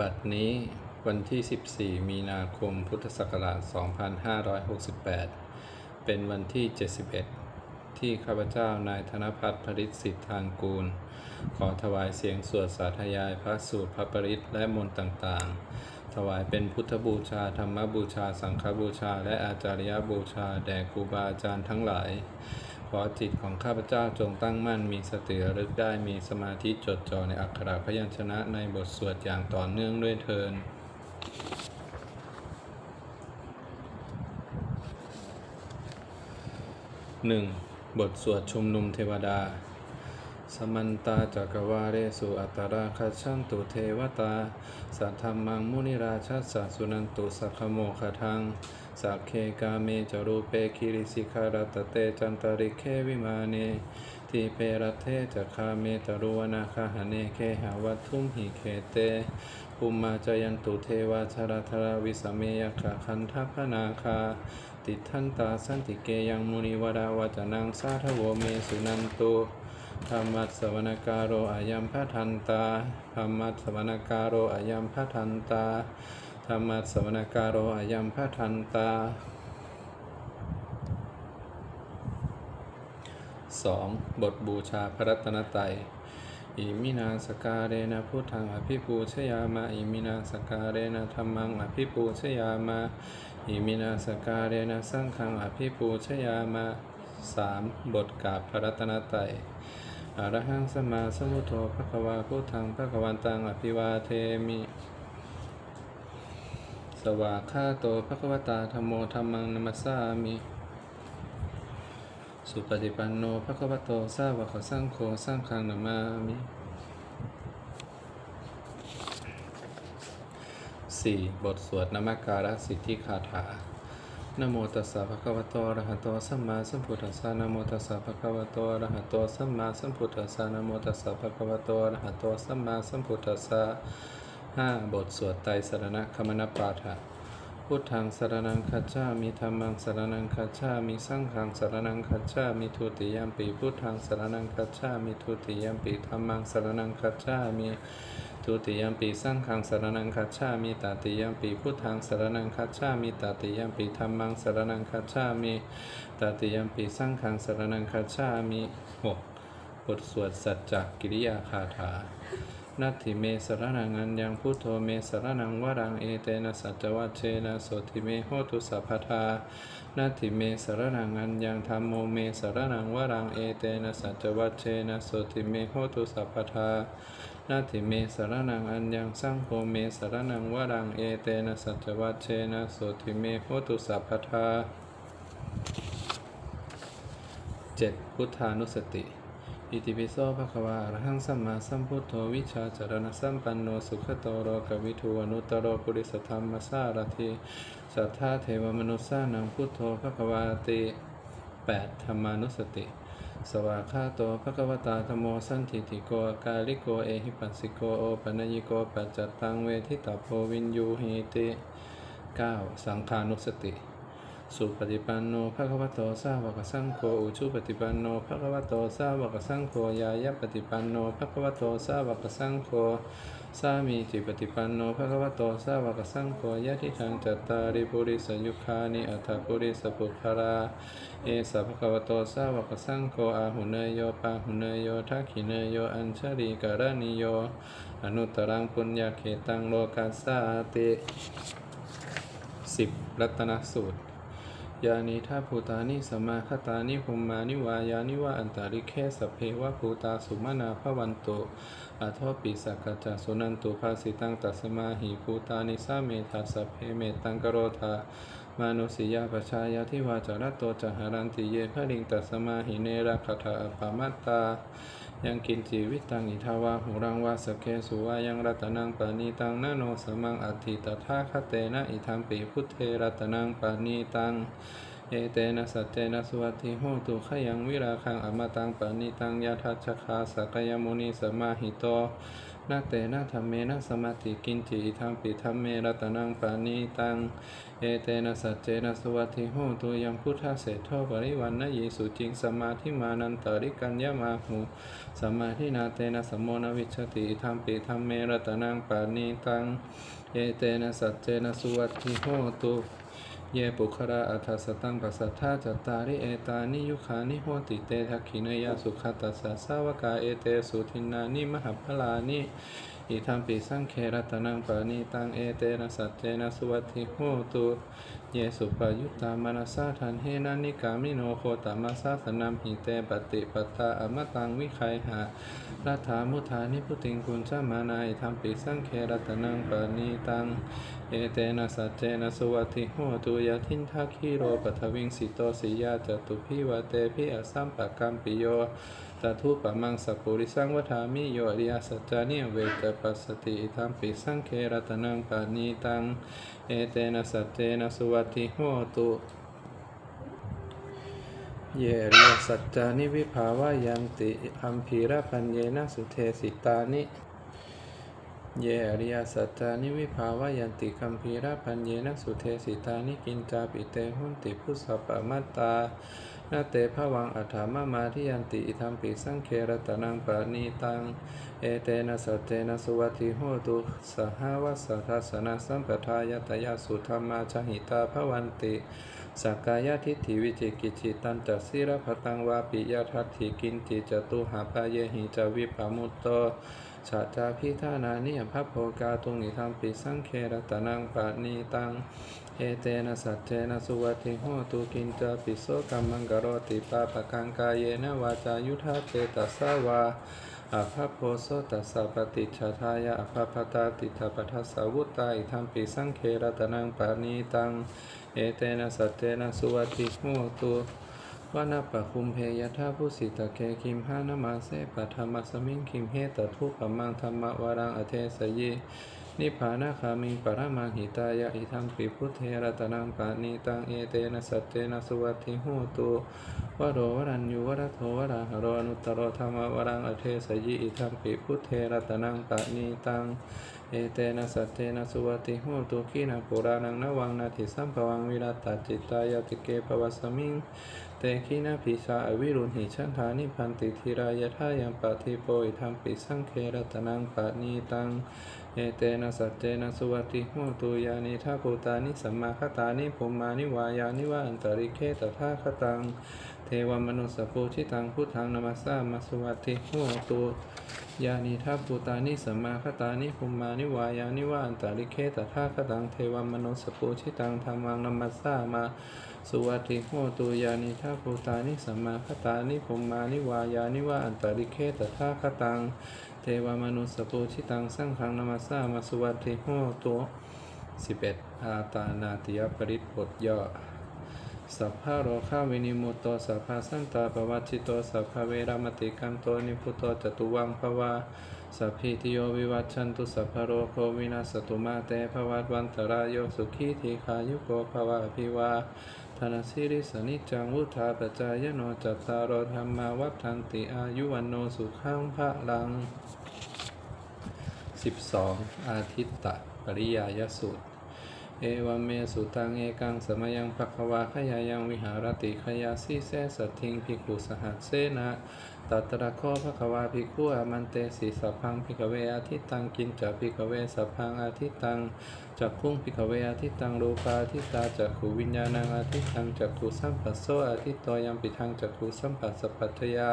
บัดนี้วันที่ 14 มีนาคมพุทธศักราช 2568 เป็นวันที่ 71 ที่ข้าพเจ้านายธนพัฒน์ผริตสิทธางกูล ขอถวายเสียงสวดสาธยายพระสูตรพระปริตและมนต์ต่างๆ ถวายเป็นพุทธบูชา ธรรมบูชา สังฆบูชา และอาจารยบูชา แด่ครูบาอาจารย์ทั้งหลาย ขอจิตของข้าพเจ้าจงตั้งมั่นมีสติระลึกได้มีสมาธิจดจ่อในอักขระพยัญชนะในบทสวดอย่างต่อเนื่องด้วยเทินหนึ่งบทสวดชุมนุมเทวดา สมันตาจักรวาเรสุอัตตราคัจฉันตุเทวตา สัทธรรมังมุนิราชัสสะสุนันตุสัคโมขทัง สักเคกาเมจรูเปคิริสิการัตเตจันตริเควิมาเนทีเปรตเทจักคาเมตรุวนาคาหเนเคหาวัตถุมหิเคเตภูมิมาจยันตุเทวาชรธราวิสเมยคาคันทัพนาคา ติทันตาสันติเกยังมุนิวราวจนังสาทโวเมสุนันตุธรรมัสวนการโรอายัมพะทันตาธรรมัสวนการโรอายัมพะทันตา ธรรมสวนการโรอายัมพระทันตา 2. บทบูชาพระรัตนตรัยอิมินาสการเรนะพุทธังอภิปูชยามา อิมินาสการเรนะธรรมังอภิปูชยามา อิมินาสการเรนะสังฆังอภิปูชยามา 3. บทกราบพระรัตนตรัยอรหังสมาสมุทโธพระควาพุทธังพระควันตังอภิวาเทมิ วากขาโตพระควตาธรรมโมธรรมังนัมสสามิ สุปฏิปันโนภะคะวโตสาวกสังโฆสังฆังนามามิ 4. บทสวดนมการสิทธิคาถานโมตัสสะภะคะวะโตอะระหะโตสัมมาสัมพุทธัสสะนโมตัสสะภะคะวะโตอะระหะโตสัมมาสัมพุทธัสสะนโมตัสสะภะคะวะโตอะระหะโตสัมมาสัมพุทธัสสะ 5. บทสวดไตรสรณคมนปาฐะพุทธังสรนังคัจฉามิธรรมังสรนังคัจฉามิสังฆังสรนังคัจฉามิทุติยมปีพุทธังสรนังคัจฉามิทุติยมปีธรรมังสรนังคัจฉามิทุติยมปีสังฆังสรนังคัจฉามิตติยมปีพุทธังสรนังคัจฉามิตติยมปีธรรมังสรนังคัจฉามิตติยมปีสังฆังสรนังคัจฉามิหกบทสวดสัจจกิริยาคาถา นัตถิเมสรนังอัญญังพุทโธเมสรนังวรังเอเตนะสัจวัชเชนะโสติเมโหตุสัพพทานัตถิเมสรนังอัญญังธรรมโมเมสรนังวรังเอเตนะสัจวัชเชนะโสติเมโหตุสัพพทานัตถิเมสรนังอัญญังสังโฆเมสรนังวรังเอเตนะสัจวัชเชนะโสติเมโหตุสัพพทา 7. พุทธานุสติ อิติปิโสภะคะวะอะระหังสัมมาสัมพุทโธวิชาจารณสัมปันโนสุขโตโรกวิทูอนุตโรปุริสธรรมสารทิสัทธาเทวมนุสสานังพุทโธภะคะวาติ 8. ธรรมานุสติ สวากขาโตภะคะวตาธโมสันทิติโกกาลิโกเอหิปัสสิโกโอปัญญิโกปัจจตังเวทิตาโพวินยูหิติ 9. สังขานุสติ สุปฏิปันโนภะคะวะโตสาวกสังโฆอุชุปฏิปันโนภะคะวะโตสาวกสังโฆยายะปฏิปันโนภะคะวะโตสาวกสังโฆสามีจิปฏิปันโนภะคะวะโตสาวกสังโฆยะทิทังจัตตาริปุริสยุคานิอัตถปุริสปุคารา เอสภะคะวะโตสาวกสังโฆอาหุเนยโยปาหุเนยโยทักขิเนยโยอัญชลีการณิโย อนุตตรังปุญญาเขตังโลกัสสาติ 10. รัตนสูตร ยานิทาภูตานิสมมาคตานิภุมมานิวายานิวะอันตาริเคสเพวะภูตาสุมานาภวันโตอัทโทปิสักกจจสุนันตุภาสิตังตัสมาหิภูตานิสาเมธาสเพเมตังกโรธามานุสิยาปชายาทิวาจารตโตจหารันติเยพะลิงตัสมาหิเนระคาถาอปามัตตา ยังกินจีวิตังอิทาวาหูรังวาสเคสุวายังรัตนังปานีตังนาโนสมังอัติตถาคเตนะอิทัมปีพุทเทรัตนังปานีตังเอเตนะสัจเจนะสุวัติโหตุขยังวิราคังอมตังปานีตังยาทัชคาสักยมุนีสมาหิโต นาเตนะธรรมเมนะสมาธิกินจิอิทังปิธรรมเมรัตนังปานิตัง เอเตนะสัจเจนะสวัสดิโหตุยังพุทธเศรษฐปริวันนะเยสุจิงสมาธิมานันตริกัญญามาหูสมาธินาเตนะสมโมนวิชติธรรมปิธรรมเมรัตนังปานิตัง เอเตนะสัจเจนะสุวัสดิโหตุ เยปุคระอัทสตังปัสสัทธาจตตาริเอตานิยุคานิโหติเตทักขินยาสุขตัสสะสาวกาเอเตสุทินานิมหพลานิอิทัมปิสังเครตนังปานิตังเอเตนะสัจเจนะสุวัติโหตุ เยสุปยุตตามนัสาทันเฮนานิกามิโนโคตามัสาสนัมหิเตปฏิปตาอมตังวิไคหารัฐามุธานิพุติงกุญชมานาอิทัมปิสังเครัตนังปานิตัง เอเตนะสัจเจนะสวัตถิโหตุยะทินทักขิโรปัทวิงสิโตสิยาจตุพิวเตพิอสัมปะกัมปิโย ตทุปมังสัพปุริสังวทามิโยอริยสัจจานิเวตปัสสติอิทัมปิสังเครตนังปานีตัง เอเตนะสัจเจนะสุวัตถิโหตุเยริยสัจจานิวิภาวายันติอัมพีระพันเยนะสุเทสิตานิเยอริยสัจจานิวิภาวายันติคัมภีระพันเยนะสุเทสิตานิกินจาปิเตหุนติพุสสะปะมัตตา นาเตภวังอัฏฐามามาทิยันติอิทัมปิสังเครตนังปานีตัง เอเตนะสัจเจนะสุวัตถิโหตุสหวัสสทัสนะสัมปทายตยาสุธรรมาชหิตาภวันติสักกายทิฏฐิวิจิกิจิตันจัสิรพตังวาปิยทัตถิกินจิจตุหาปายหิจาวิปามุตโตชาจาพิธานานิยภัพโภกาตุงิธรรมปิสังเครตนังปานีตัง เอเตนะสัจเจนะสุวัติโหตุกินจาปิโสกัมมังกรติปาปะกังกายเยนะวาจายุทธาเจตัสสาวาอาภพโพโสตัสสะปฏิชาทายาอภพตาติถาปัสสาวุตตาอิทัมปิสังเครตนังปานีตัง เอเตนะสัจเจนะสุวัติโหตุวานาปะคุมเพยทาผู้สิตะเคคิมหานามาเสปะธรรมสมิงคิมเฮตทุปะมังธรรมวารังอเทสเย นิพพานาคามิงปรมังหิตายะอิทัมปิพุทเทระตนังปานีตังเอเตนะสัจเจนะสุวัตถิโหตุวโรวรัญญูวรโทวราหโรอนุตตโรธรรมวรังอเทสยิอิทัมปิพุทเทระตนังปานีตังเอเตนะสัจเจนะสุวัติโหตุขีนาปุรานังนวังนาทิสัมภวังวิรัตตจิตตายติเกปวัสมิงเตขีนาภิชาอวิรุณหิชันธานิพันติธิรายทายังปะทิโปอิทัมปิสังเครตนังปะนีตัง เอเตนะสัจเจนะสุวัติโหตุยานิทัพพุตานิสัมมาคตานิภูมานิวายานิวาอันตริเคตถาคตัง เทวมนุสสปูชิตังพุทธังนามัสสามาสุวัติโหตุยานิทัพพุตานิสัมมาคตานิภูมานิวายานิวาอันตริเคตถาคตัง เทวมนุสสปูชิตังธรรมังนามัสสามาสุวัติโหตุยานิทัพพุตานิสัมมาคตานิภูมานิวายานิวาอันตริเคตถาคตัง ทวมนุสสปูชิตังสังฆังนามัสามาสุวัติโหตุสิบเอ็ดอาตานาติยปริตบทย่อสัพพะโรคาวินิมุตโตสัพพะสันตาปวัชชิโตสัพพะเวรามติกันโตนิพุตโตจตุวังภวาสัพพิติโยวิวัชชันตุสัพพะโรโควินาสตุมาเตภวัตวันตรายโยสุขีทีขายุโกภวะอภิวาธนสิริสนิจังวุธาปจายโนจัตตารธรรมาวัฏันติอายุวันโนสุขังพระลัง 12 อาทิตตะปริยายสูตร เอวเมสุตังเอกังสมยังภควาขยายังวิหารติขยาสิเสสัตทิงภิกขุสหัสเสนะตัตระโคภควาภิกขุอมันเตสิสัพพังภิกเวอาทิตตังกินจะภิกเวสัพพังอาทิตตังจักขุงภิกเวอาทิตตังรูปาทิตาจักขูวิญญาณังอาทิตตังจักขุสัมปัสโสอาทิตโตยังปิทังจักขุสัมปัสสปัจจยา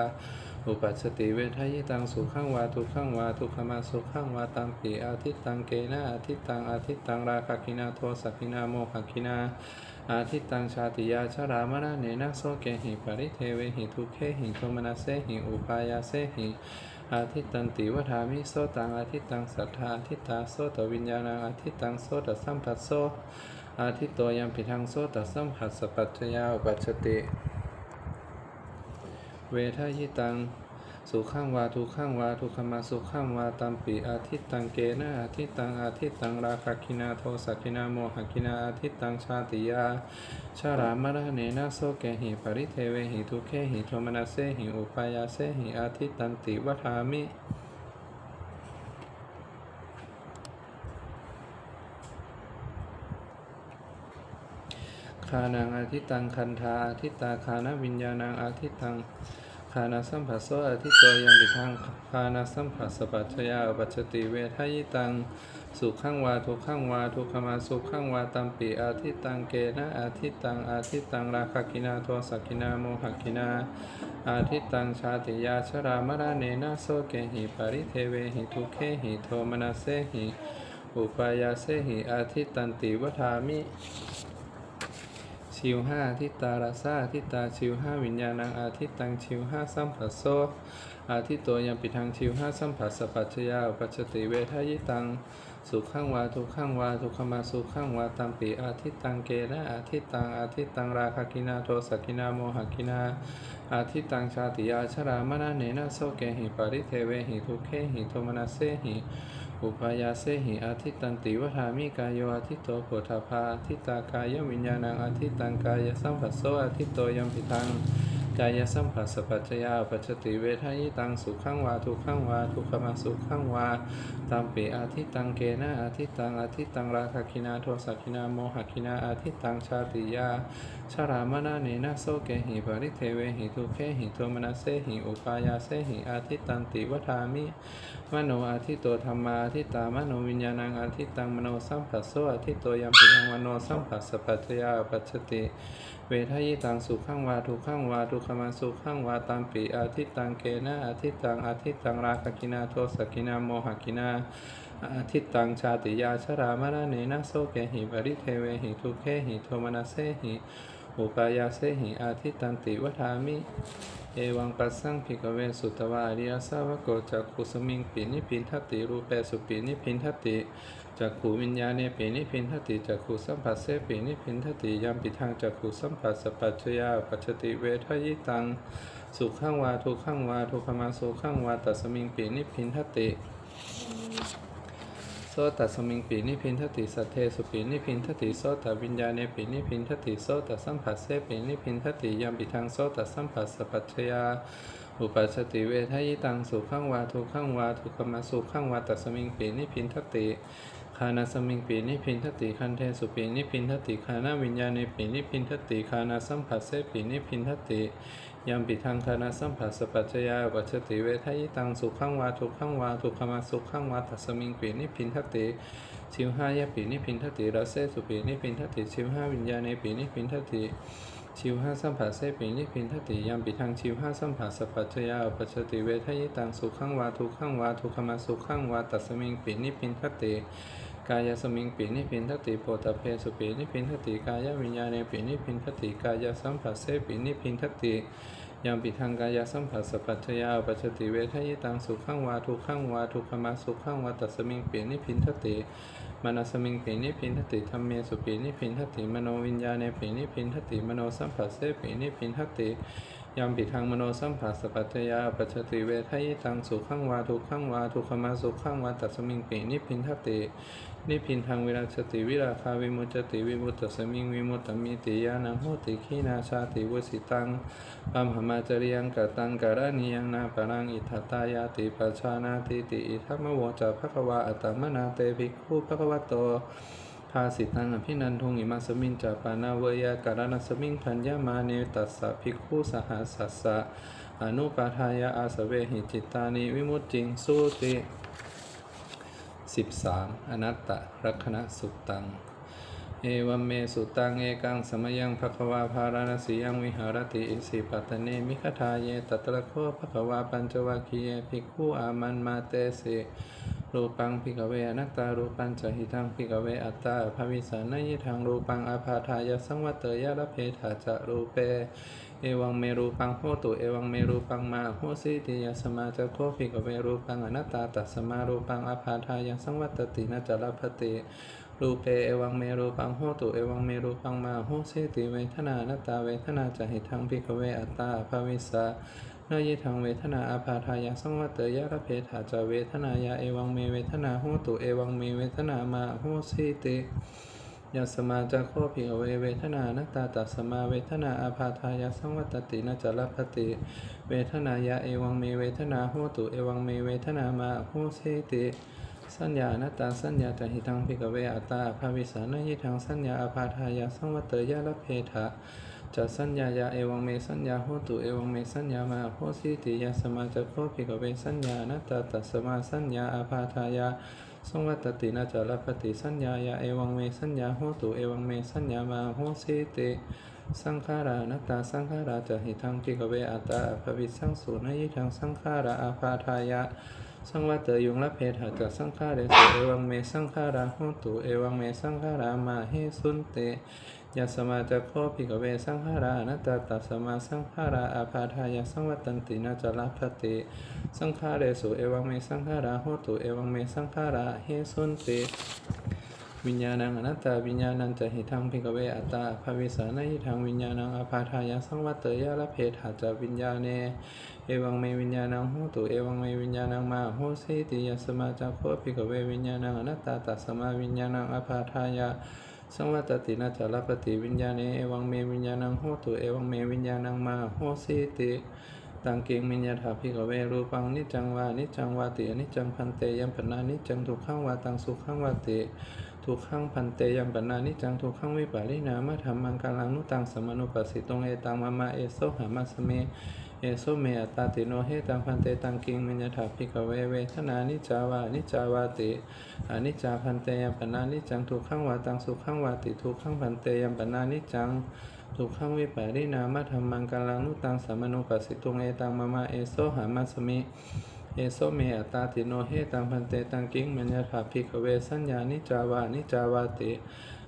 อุปัชชติเวทายตังสุขังวาทุขังวาทุขมาสุขังวาตัมปีอาทิตตังเกนะอาทิตตังอาทิตตังราคะกินาโทสักินาโมหกินาอาทิตตังชาติยาชรามรณเนนะโสเกหิปริเทเวหิทุเคหิโทมนัสเสหิอุปายาเสหิอาทิตตันติวธามิโสตังอาทิตตังสัทธาอาทิตตาโสตวิญญาณังอาทิตตังโสตสัมผัสโสอาทิตโตยัมปิทังโสตสัมผัสสปัจจยาอุปัชชติ เวทายิตัง สุขังวาทุขังวาทุขมาสุขังวาตัมปีอาทิตตังเกนะอาทิตตังอาทิตตังราคกินาโทสักินาโมหกินาอาทิตตังชาติยา ชารามรเนนะโสเกหิปริเทเวหิทุเคหิโทมนาเซหิอุปายาเซหิอาทิตตันติวทามิคานังอาทิตังคันธาอาทิตาคานวิญญาณังอาทิตัง คานาสัมผัสโสอาทิตโตยังปิทังคานาสัมผัสสปัจจยาปัจจติเวทายตัง สุขังวาทุกขังวาทุกขมาสุขังวาตัมปิอาทิตังเกนะอาทิตังอาทิตังราคกินาโทสักกินาโมหกินาอาทิตังชาติยาชรามรณเนนะโสเกหิปริเทเวหิทุเคหิโทมนัสเสหิอุปายาเสหิอาทิตันติวทามิ ชิวห้าทิตาราซาทิตาชิวห้าวิญญาณังอาทิตังชิวห้าสัมผัสโซอาทิตโตยังปิทังชิวห้าสัมผัสสปัจจยาปัจจติเวทายิตังสุขังวาทุกขังวาทุกขมาสุขังวาตัมปิอาทิตังเกนะอาทิตังอาทิตังราคกินาโทสกินาโมหกินาอาทิตังชาติยาชรามนาเนนะโสเกหิปริเทเวหิทุเคหิโทมนัสเสหิ อุปายาเสหิอาทิตันติวทามิกายโยอาทิตโตโพธาภาอาทิตากายวิญญาณังอาทิตังกายสัมผัสโสอาทิตโตยัมปิทังกายสัมผัสสปัจจยาปัจจติเวทายตังสุขังวาทุกขังวาทุกขมาสุขังวาตามปิอาทิตังเกนะอาทิตังอาทิตังราคคินาโทสักินาโมหคินาอาทิตังชาติยาชารามนาเนนะโสเกหิปริเทเวหิทุเคหิโทมนัสเสหิอุปายาเสหิอาทิตันติวทามิ มโนอาทิตโตธรรมาอาทิตตามโนวิญญาณังอาทิตตังมโนสัมผัสโสอาทิตโตยัมปิทังมโนสัมผัสสปัจจยาปัจจติ เวทายตังสุขังวาทุขังวาทุขมาสุขังวาตามปิอาทิตตังเกนะอาทิตตังอาทิตตังราคกินาโทสกินาโมหกินาอาทิตตังชาติยาชรามรณเนนะโสเกหิปริเทเวหิทุเคหิโทมนัสเสหิ อุปายาเสหิอาทิตตันติวทามิ เอวังปัสสังภิกเวสุตวาริยสาวกโกจักขุสมิงปินิพินทติรูปเปสุปินิพินทติจักขูวิญญาเนปินิพินทติจักขูสัมผัสเสปินิพินทติยามปิทางจักขูสัมผัสสปัจจยาปัจจติเวทยิตัง สุขังวาทุกขังวาทุขมาสุขังวาตัสมิงปินิพินทติ โสตัสมิงปีนิพินทติสัทเทสุปีนิพินทติโสตวิญญาเนปีนิพินทติโสตสัมผัสเสปีนิพินทติยามปิทังโสตสัมผัสสปัจจยาอุปัชติเวทายตังสุขังวาทุขังวาทุกมาสุขังวาตัสมิงปีนิพินทติคานาสมิงปีนิพินทติคันเทสุปีนิพินทติคานาวิญญาเนปีนิพินทติคานาสัมผัสเสปีนิพินทติ ยามปิทังคานาสัมผัสสปัจจยาอุปัชติเวทายตังสุขังวาทุกขังวาทุกขมาสุขังวาตัสมิงปีนิพินทติชิวห้ายปีนิพินทติรัสเซสุปีนิพินทติชิวห้าวิญญาณในปีนิพินทติชิวห้าสัมผัสเสปีนิพินทติยามปิทังชิวห้าสัมผัสสปัจจยาปัจจติเวทายิตังสุขังวาทุกขังวาทุกขมาสุขังวาตัสมิงปีนิพินทติ กายสมิงปีนิพินทติโพธเพสุปีนิพินทติกายวิญญาณในปีนิพินทติกายสัมผัสเสปีนิพินทติยามปิทังกายสัมผัสสปัจจยาอุปัจจติเวทยิตังสุขังวาทุขังวาทุขมาสุขังวาตัสมิงปีนิพินทติมนสมิงปีนิพินทติธรรมเมสุปีนิพินทติมโนวิญญาณเนปีนิพินทติมโนสัมผัสเสปีนิพินทติยามปิทังมโนสัมผัสสปัจจยาปัจจติเวทายตังสุขังวาทุขังวาทุขมาสุขังวาตัสมิงปีนิพินทติ นิพินทางวิราชติวิราคาวิมุจติวิมุตตสมิงวิมุตตมิติยานังโหติขีนาชาติวสิตังปัมหมาจริยังกตังการณียังนาปรังอิทัตตายาติปัชานาติติอิทัมโวจะภควาอัตมนาเตภิกขุภควโตภาสิตังอภินันทุงอิมาสมิงจาปานาเวยาการณสมิงพัญญามาเนตัสสะภิกขุสหัสสะสะอนุปาทายาอาสเวหิจิตานิวิมุตติงสุติ 13. อนัตตลักษณะสุตตัง เอวัมเมสุตังเอกังสมยังภควาภารณสียังวิหารติอิสิปัตเนมิคทาเยตตระโคภควาปัญจวัคคีเยภิกขุอามันมาเตสิรูปังพิกเวอนัตตารูปัญจหิทังพิกเวอัตตาภวิสานยิทังรูปังอาภาทายสังวัตเตยะระเพธาจะรูเป เอวังเมรูปังโหตุ เอวังเมรูปังมาโหสิติยสมาจะโคภิกเวรูปังอนัตตาตัสมารูปังอาภาทายังสังวัตตินาจารพติรูเปเอวังเมรูปังโหตุ เอวังเมรูปังมาโหสิติเวทนานัตตาเวทนาจะหิทังภิกเวอัตตาภาวิสานายทังเวทนาอาภาทายาสังวัตเตยะระเพธาจะเวทนายาเอวังเมเวทนาโหตุ เอวังเมเวทนามาโหสิติ ยัสมาจะโคภิกเวเวทนานัตตาตัสมาเวทนาอาภาทายาสังวัตตินาจารพติ เวทนายาเอวังเมเวทนาโหตุเอวังเมเวทนามาโหสิติสัญญาณตตาสัญญาจะหิทังพิกเวอัตตาภาวิสานยิทังสัญญาอาภาทายาสังวัตเตยะละเพทะจะสัญญายาเอวังเมสัญญาโหตุเอวังเมสัญญามาโหสิติยาสมาจะโคพิกเวสัญญาณตาตัสมาสัญญาอาภาทายา สังวัตตินาจารปฏิสัญญายาเอวังเมสัญญาโหตุเอวังเมสัญญามาโหสิติสังขารานัตตาสังขาราจะหิทังพิกเวอัตตาภวิสังสูนยิทังสังขาราอาภาทายะ สังวัตเตยุงละเพทะจะสังขาเรสุเอวังเมสังขาราโหตุเอวังเมสังขารามาเฮสุนเต ยัสมาจะโคพิกเวสังขารานัตตาตัสมาสังขาราอาภาทายะสังวัตตันตินาจลาภติ สังขาเรสุเอวังเมสังขาราโหตุเอวังเมสังขาราเฮสุนเตวิญญาณังอนัตตาวิญญาณังจะหิทังพิกเวอัตตาภาวิสานะหิทังวิญญาณังอภาทายาสังวัตเตยะละเพทาจะวิญญาเน เอวังเมวิญญาณังโหตุเอวังเมวิญญาณังมาโหสิติยสมาจักโคพิกเววิญญาณังอนัตตาตัสสมาวิญญาณังอภาทายา สังวัตตินาจารปฏิวิญญาเนเอวังเมวิญญาณังโหตุเอวังเมวิญญาณังมาโหสิติตังเกงมิญญาถาพิกเวรูปังนิจังวานิจังวาติอนิจังพันเตยัมปนานิจังทุกขังวาตังสุขังวาติทุกขังพันเตยัมปนานิจังทุกขังวิปาริณามะธรรมังกาลังนุตังสมนุปัสสิตงเอตังมะมะเอโซหามัสเม เอโซเมตาติโนเฮตังพันเตตังกิงมิญถาภิกขเวเวทนานิจาวานิจาวาติอนิจจาพันเตยมปนานิจังทุกขังวาตังสุขังวาติทุกขังพันเตยมปนานิจังทุกขังวิปาริณามธรรมังกาลังนุตังสมนุปัสสิตงเอตังมะมะเอโซหามัสเมเอโซเมตาติโนเฮตังพันเตตังกิงมัญถาภิกขเวสัญญานิจาวานิจาวาติ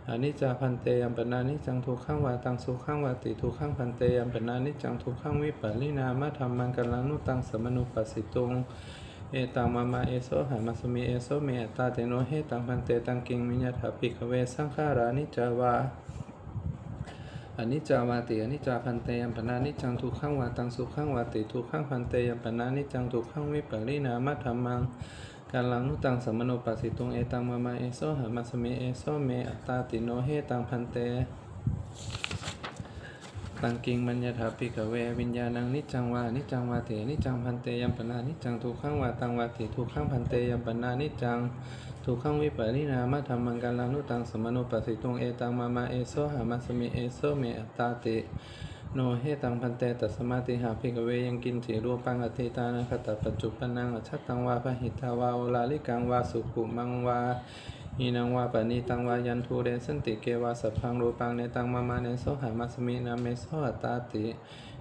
อนิจจาพันเตยัมปนานิจังทุกขังวาตังสุขังวาติทุกขังพันเตยัมปนานิจังทุกขังวิปาลินามะธรรมังกัลลังนุตังสมนุปัสสิตุงเอตังมามาเอโซหามาสมีเอโซเมตตาเตโนเฮตังพันเตตังกิงมัญญาถาภิกเวสังขารานิจาวาอนิจจาวาติอนิจจาพันเตยัมปนานิจังทุกขังวาตังสุขังวาติทุกขังพันเตยัมปนานิจังทุกขังวิปริณามะธรรมัง กาลังนุตังสมโนปัสสิตุงเอตังมามาเอโซหามาสเมเอโซเมอัตตาติโนเฮตังพันเตตังกิงมัญญาถาปิกเววิญญาณังนิจังวานิจังวาตินิจังพันเตยัมปนานิจังทุกขังวาตังวาติทุกขังพันเตยัมปนานิจังทุกขังวิปริณามะธรรมังกาลังนุตังสมโนปัสสิตุงเอตังมามาเอโซหามาสเมเอโซเมอัตตาติ โนเฮตังพันเตตัสมาติหาภิกเวยังกินจิรูปังอติตานังคตปัจจุปนังอชัตตังวาพหิตาวาโอลาลิกังวาสุขุมังวาอีนังวาปณีตังวายันทูเรสันติเกวาสัพพังรูปังเนตังมามาเนโสหามัสมินาเมโสอัตตาติ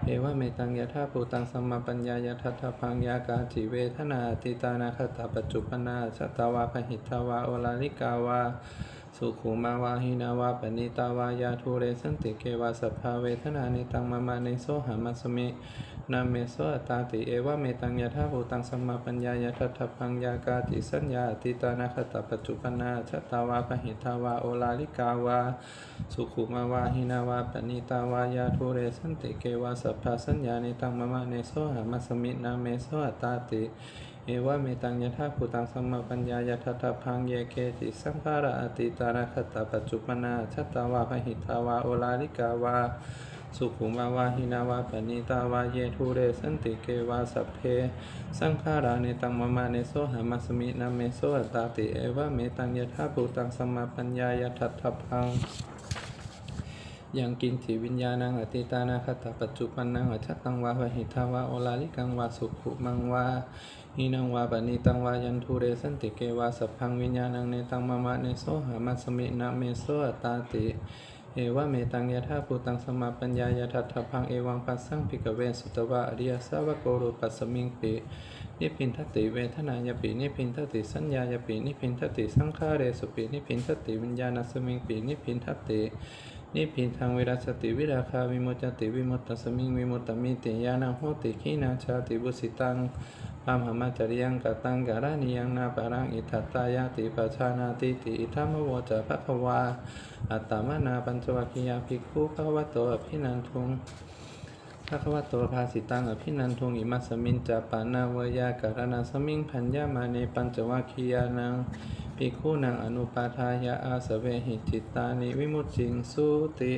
เอวะเมตังยะธาภูตังสัมมาปัญญายะทัตถพังยากาจิเวทนาอติตานาคตปัจจุปนาอชัตตาวาพหิตาวาโอลาลิกาวา สุขุมาวาหินาวาปณิตาวายาทูเรสันติเกวาสัพพาเวทนานิตังมามาเนโสหามัสมินาเมโสอตาติเอวะเมตังยะธาภูตังสัมมาปัญญายะทัตถพังยากาติสัญญาติตานาคตปัจจุปนาชตาวาพหิทาวาโอลาลิกาวาสุขุมาวาหินาวาปณิตาวายาทูเรสันติเกวาสัพพาสัญญานิตังมามาเนโสหามัสมินาเมโสอัตตาติ เอวะเมตังยะธาภูตังสัมมาปัญญายะทัตถพังเยเกติสังขาระอติตานาคตาปัจจุปนาชัตตาวาพหิตาวาโอลาลิกาวาสุขุมาวาหินาวาปณิตาวาเยทูเรสันติเกวาสัพเพ สังขาราเนตังมมาเนโสหามัสมินาเมโสอัตตาติเอวะเมตังยะธาภูตังสัมมาปัญญายะทัตถพังยังกินจิวิญญาณังอติตานาคตาปัจจุปันนังอชัตตังวาพหิทาวาโอลาลิกังวาสุขุมังวา หินังวาปณิตังวายันทูเรสันติเกวาสัพพังวิญญาณังเนตังมะมะเนโสหามัสมินาเมโสอัตาติ เอวะเมตังยะธาภูตังสมาปัญญายะทัตถพังเอวังปัสสังภิกเวสุตวะอริยสาวกโกรุปัสมิงปินิพินทติเวทนายปินิพินทติสัญญายปินิพินทติสังขาเรสุปินิพินทติวิญญาณสมิงปินิพินทตินิพินทางเวรัสติวิราคาวิมุตติวิมุตตสมิงวิมุตตมิติยานังโหติขีนาชาติบุสิตัง ปามหามจริยังกตังการานิยังนาปรังอิทัตตายาติปชานาติติอิทัมมโวจะภวา อัตตมนาปัญจวัคคียาภิกขุภควโตอภินันทุงภควโตภาสิตังอภินันทุงอิมัสมินจาปานาเวยาการณาสมิงพัญญามาเนปัญจวัคคียานังภิกขุนังอนุปาทายาอาสเวหิจิตตานิวิมุตติงสุติ